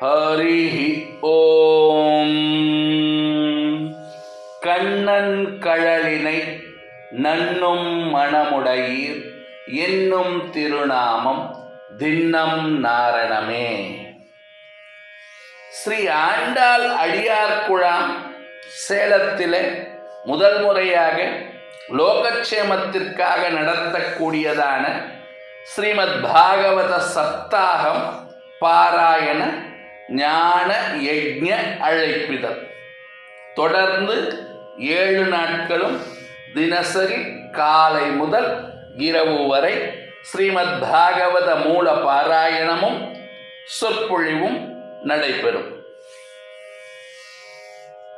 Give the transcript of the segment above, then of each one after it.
ஹரிஹி ஓம். கண்ணன் கழலினை நன்னும் மணமுடையீர் என்னும் திருநாமம் தின்னம் நாரணமே. ஸ்ரீ ஆண்டாள் அடியார்குழாம் சேலத்திலே முதல் முறையாக லோகக்ஷேமத்திற்காக நடத்தக்கூடியதான ஸ்ரீமத் பாகவத சப்தாகம் பாராயண ஞான யஜ்ஞ அழைப்பிதழ். தொடர்ந்து ஏழு நாட்களும் தினசரி காலை முதல் இரவு வரை ஸ்ரீமத் பாகவத மூல பாராயணமும் சொற்பொழிவும் நடைபெறும்.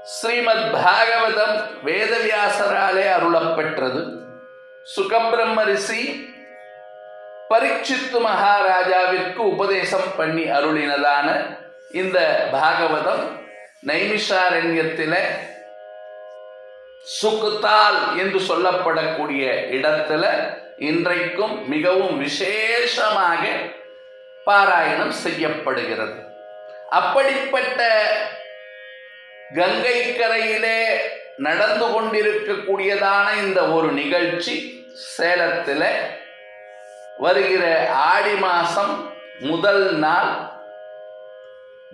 ஸ்ரீமத் பாகவதம் வேதவியாசராலே அருளப்பெற்றது. சுகபிரம்ம ரிஷி பரீட்சித்து மகாராஜாவிற்கு உபதேசம் பண்ணி அருளினதான இந்த பாகவதம் நைமிஷாரண்யத்தில சுக்குத்தால் என்று சொல்லப்படக்கூடிய இடத்துல இன்றைக்கும் மிகவும் விசேஷமாக பாராயணம் செய்யப்படுகிறது. அப்படிப்பட்ட கங்கை கரையிலே நடந்து கொண்டிருக்கக்கூடியதான இந்த ஒரு நிகழ்ச்சி சேலத்தில் வருகிற ஆடி மாதம் முதல் நாள்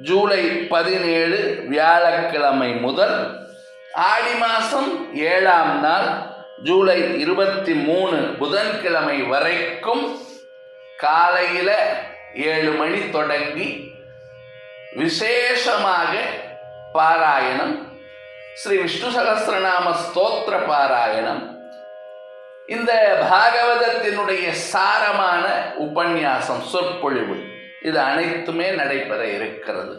ஜூலை பதினேழு வியாழக்கிழமை முதல் ஆடி மாதம் ஏழாம் நாள் ஜூலை இருபத்தி மூணு புதன்கிழமை வரைக்கும் காலையில் ஏழு மணி தொடங்கி விசேஷமாக பாராயணம். ஸ்ரீ விஷ்ணு சகசிரநாம ஸ்தோத்திர பாராயணம். இந்த பாகவதத்தினுடைய சாரமான உபன்யாசம் சொற்பொழிவு. இது அனைத்துமே நடைபெற இருக்கிறது.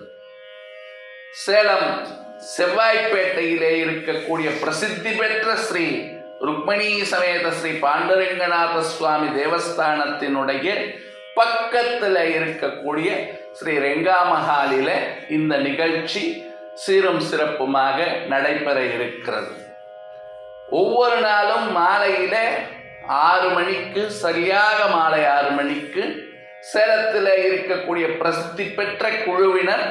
சேலம் செவ்வாய்ப்பேட்டையிலே இருக்கக்கூடிய பிரசித்தி பெற்ற ஸ்ரீ ருக்மணி சமேத ஸ்ரீ பாண்டுரங்கநாத சுவாமி தேவஸ்தானத்தினுடைய பக்கத்தில் இருக்கக்கூடிய ஸ்ரீ ரெங்காமஹாலில இந்த நிகழ்ச்சி சீரும் சிறப்புமாக நடைபெற இருக்கிறது. ஒவ்வொரு நாளும் மாலையில ஆறு மணிக்கு சரியாக மாலை ஆறு மணிக்கு சேலத்தில் இருக்கக்கூடிய பிரசித்தி பெற்ற குழுவினர்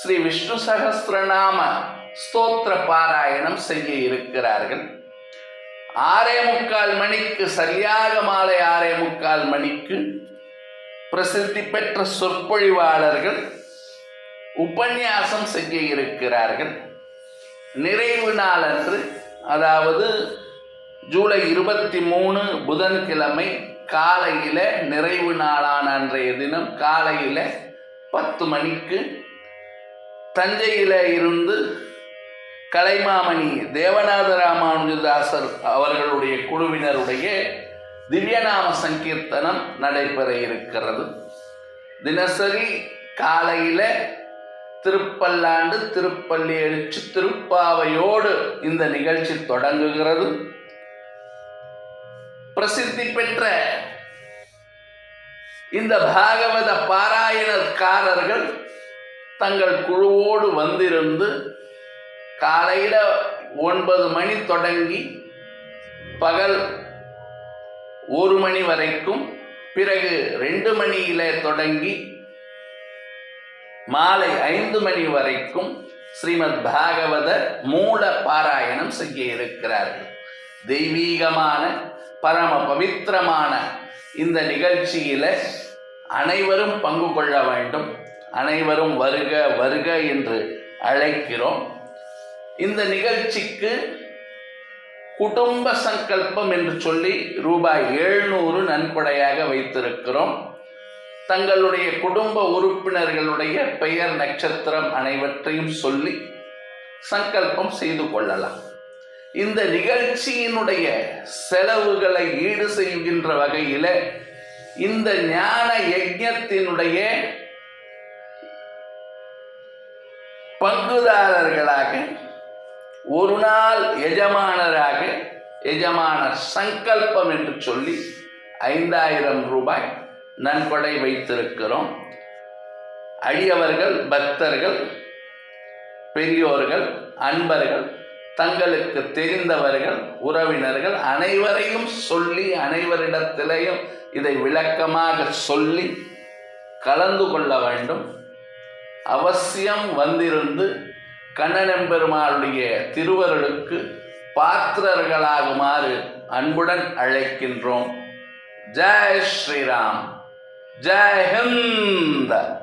ஸ்ரீ விஷ்ணு சகஸ்ரநாம ஸ்தோத்திர பாராயணம் செய்ய இருக்கிறார்கள். ஆறே முக்கால் மணிக்கு சரியாக மாலை ஆறே முக்கால் மணிக்கு பிரசித்தி பெற்ற சொற்பொழிவாளர்கள் உபன்யாசம் செய்ய இருக்கிறார்கள். நிறைவு நாளன்று அதாவது ஜூலை இருபத்தி மூணு புதன்கிழமை காலையில் நிறைவு நாளான அன்றைய தினம் காலையில் பத்து மணிக்கு தஞ்சையில் இருந்து கலைமாமணி தேவநாத ராமானுஜதாசர் அவர்களுடைய குழுவினருடைய திவ்யநாம சங்கீர்த்தனம் நடைபெற இருக்கிறது. தினசரி காலையில் திருப்பல்லாண்டு திருப்பள்ளி எழுச்சி திருப்பாவையோடு இந்த நிகழ்ச்சி தொடங்குகிறது. பிரசித்தி பெற்ற இந்த பாகவத பாராயணக்காரர்கள் தங்கள் குழுவோடு வந்திருந்து காலையில் ஒன்பது மணி தொடங்கி பகல் ஒரு மணி வரைக்கும் பிறகு ரெண்டு மணியில தொடங்கி மாலை ஐந்து மணி வரைக்கும் ஸ்ரீமத் பாகவத மூல பாராயணம் செய்ய இருக்கிறார்கள். தெய்வீகமான பரம பவித்திரமான இந்த நிகழ்ச்சியில அனைவரும் பங்கு கொள்ள வேண்டும். அனைவரும் வருக வருக என்று அழைக்கிறோம். இந்த நிகழ்ச்சிக்கு குடும்ப சங்கல்பம் என்று சொல்லி ரூபாய் எழுநூறு நன்கொடையாக வைத்திருக்கிறோம். தங்களுடைய குடும்ப உறுப்பினர்களுடைய பெயர் நட்சத்திரம் அனைவற்றையும் சொல்லி சங்கல்பம் செய்து கொள்ளலாம். இந்த நிகழ்ச்சியினுடைய செலவுகளை ஈடு செய்கின்ற வகையில் இந்த ஞான யஜ்ஞத்தினுடைய பங்குதாரர்களாக ஒரு நாள் எஜமானராக எஜமான சங்கல்பம் என்று சொல்லி ஐந்தாயிரம் ரூபாய் நன்கொடை வைத்திருக்கிறோம். அடியவர்கள் பக்தர்கள் பெரியோர்கள் அன்பர்கள் தங்களுக்கு தெரிந்தவர்கள் உறவினர்கள் அனைவரையும் சொல்லி அனைவரிடத்திலையும் இதை விளக்கமாக சொல்லி கலந்து கொள்ள வேண்டும். அவசியம் வந்திருந்து கண்ணன் திருவருளுக்கு பாத்திரர்களாகுமாறு அன்புடன் அழைக்கின்றோம். ஜெய் ஸ்ரீராம். ஜெய் ஹிந்த்.